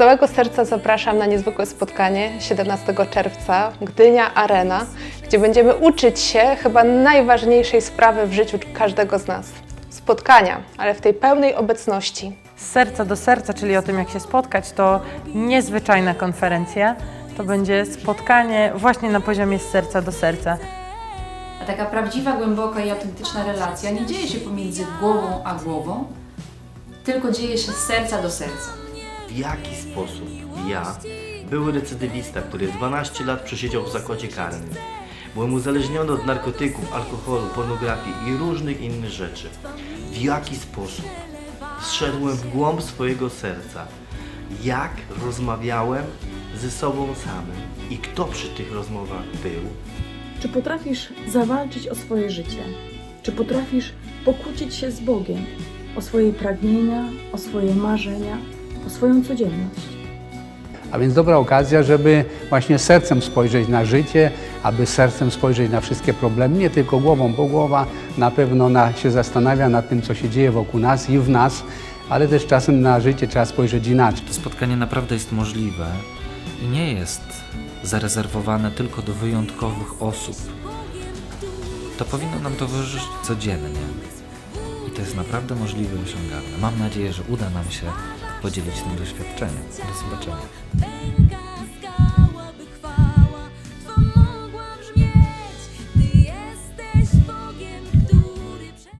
całego serca zapraszam na niezwykłe spotkanie 17 czerwca Gdynia Arena, gdzie będziemy uczyć się chyba najważniejszej sprawy w życiu każdego z nas. Spotkania, ale w tej pełnej obecności. Z serca do serca, czyli o tym, jak się spotkać, to niezwyczajna konferencja. To będzie spotkanie właśnie na poziomie z serca do serca. A taka prawdziwa, głęboka i autentyczna relacja nie dzieje się pomiędzy głową a głową, tylko dzieje się z serca do serca. W jaki sposób ja, były recydywista, który 12 lat przesiedział w zakładzie karnym, byłem uzależniony od narkotyków, alkoholu, pornografii i różnych innych rzeczy, w jaki sposób zszedłem w głąb swojego serca, jak rozmawiałem ze sobą samym i kto przy tych rozmowach był, Czy potrafisz zawalczyć o swoje życie? Czy potrafisz pokłócić się z Bogiem? O swoje pragnienia, o swoje marzenia, o swoją codzienność? A więc dobra okazja, żeby właśnie sercem spojrzeć na życie, aby sercem spojrzeć na wszystkie problemy, nie tylko głową, bo głowa na pewno na, się zastanawia nad tym, co się dzieje wokół nas i w nas, ale też czasem na życie trzeba spojrzeć inaczej. To spotkanie naprawdę jest możliwe i nie jest zarezerwowane tylko do wyjątkowych osób. To powinno nam towarzyszyć codziennie. I to jest naprawdę możliwe i osiągalne. Mam nadzieję, że uda nam się podzielić tym doświadczeniem. Do zobaczenia.